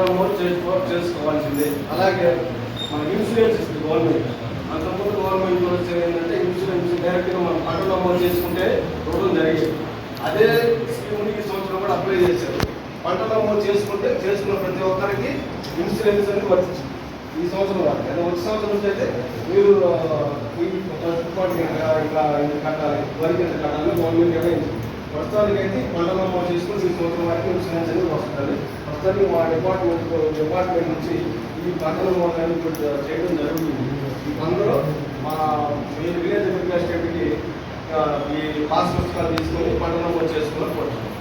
నమోదు చేసుకో చేసుకోవాల్సిందే అలాగే మన ఇన్సూరెన్స్ ఇస్తుంది గవర్నమెంట్ అంతకుముందు గవర్నమెంట్ వచ్చేది ఏంటంటే ఇన్సూరెన్స్ డైరెక్ట్గా మనం పంటలు అమలు చేసుకుంటే రోడ్డు జరిగేది. అదే స్కీమ్ని ఈ సంవత్సరం కూడా అప్లై చేశారు. పంటలు అమలు చేసుకుంటే చేసుకున్న ప్రతి ఒక్కరికి ఇన్సూరెన్స్ అనేది వర్తించింది ఈ సంవత్సరం కాదు అదే వచ్చే సంవత్సరం నుంచి అయితే మీరు ఈ ఇంకా ఇంత కట్టాలి. వరికి ఎంత కట్టాలి గవర్నమెంట్ నిర్ణయించింది ప్రస్తుతానికి అయితే పంట చేసుకుని మీ సంవత్సరం వారికి ఇన్సూరెన్స్ అనేది వస్తుంది ప్రస్తుతానికి మా డిపార్ట్మెంట్ డిపార్ట్మెంట్ నుంచి ఈ పంట నమోదు అనేది చేయడం జరుగుతుంది. ఈ అందులో మా మీ విలేజ్ అగ్రికల్చర్కి ఈ పాస్ పుస్తకాలు తీసుకొని పంట నమోదు చేసుకుని కోరుతున్నాం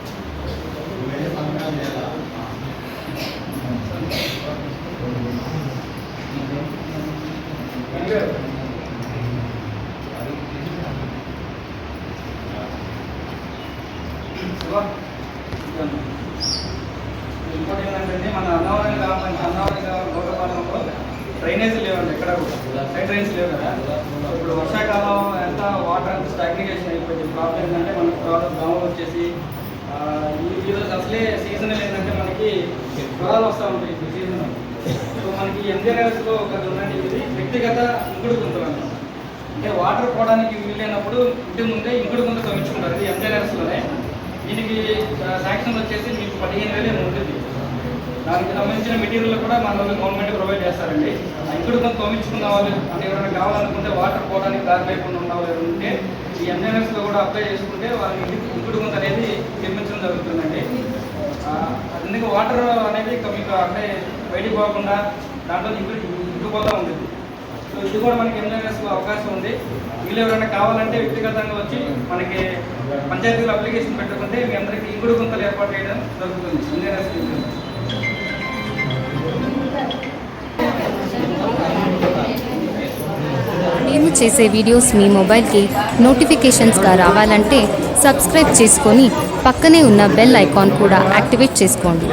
అంటే ఇంకోటి ఏంటంటే మన అన్నవరం గ్రామ అన్నవరం గ్రామ గౌరవపాలెంలో డ్రైనేజ్ లేవండి ఎక్కడ కూడా. సైడ్ డ్రైన్స్ లేవు కదా. ఇప్పుడు వర్షాకాలం ఎంత వాటర్ అంతా స్టాగ్నికేషన్ అయిపోయింది. ప్రాబ్లం ఏంటంటే మనకు తర్వాత దోమలు వచ్చేసి ఈరోజు అసలే సీజన్ ఏంటంటే మనకి జ్వరాలు వస్తూ ఉంటాయి సీజన్ సో మనకి ఎంజీఆర్ఎస్లో ఒక ఉందండి ఇది. వ్యక్తిగత ఇంకుడు గుంతలు అన్నమాట అంటే వాటర్ పోవడానికి వీలైనప్పుడు ఇంటి ముందే ఇంకుడు గుంత తవ్వించుకుంటారు. ఇది ఎంజీఆర్ఎస్లోనే. దీనికి శాంక్షన్ వచ్చేసి మీకు పదిహేను వేలు ఉంటుంది. దానికి సంబంధించిన మెటీరియల్ కూడా మన వాళ్ళు గవర్నమెంట్ ప్రొవైడ్ చేస్తారండి. ఇక్కడ ఇంకుడు కొంత తోమించుకున్న వాళ్ళు అంటే ఎవరైనా కావాలనుకుంటే వాటర్ పోవడానికి దారి లేకుండా ఉన్న వాళ్ళు ఉంటే ఈ ఎంఎన్ఎస్లో కూడా అప్లై చేసుకుంటే వాళ్ళకి ఇంటి ఇంకుడు కొంత అనేది నిర్మించడం జరుగుతుందండి. అందుకే వాటర్ అనేది మీకు అంటే బయటికి పోకుండా దాంట్లో ఇంకుడు ఇంకుపోతా ఉంటుంది. సో ఇది కూడా మనకి ఎంజీఎన్ఎస్లో అవకాశం ఉంది. వీళ్ళు ఎవరైనా కావాలంటే వ్యక్తిగతంగా వచ్చి మనకి పంచాయతీలో అప్లికేషన్ పెట్టుకుంటే మీ అందరికీ ఇంకుడు గుంతలు ఏర్పాటు చేయడం జరుగుతుంది. ఎంజీఎన్ఎస్ మేము చేసే వీడియోస్ మీ మొబైల్కి నోటిఫికేషన్స్గా రావాలంటే సబ్స్క్రైబ్ చేసుకొని పక్కనే ఉన్న బెల్ ఐకాన్ కూడా యాక్టివేట్ చేసుకోండి.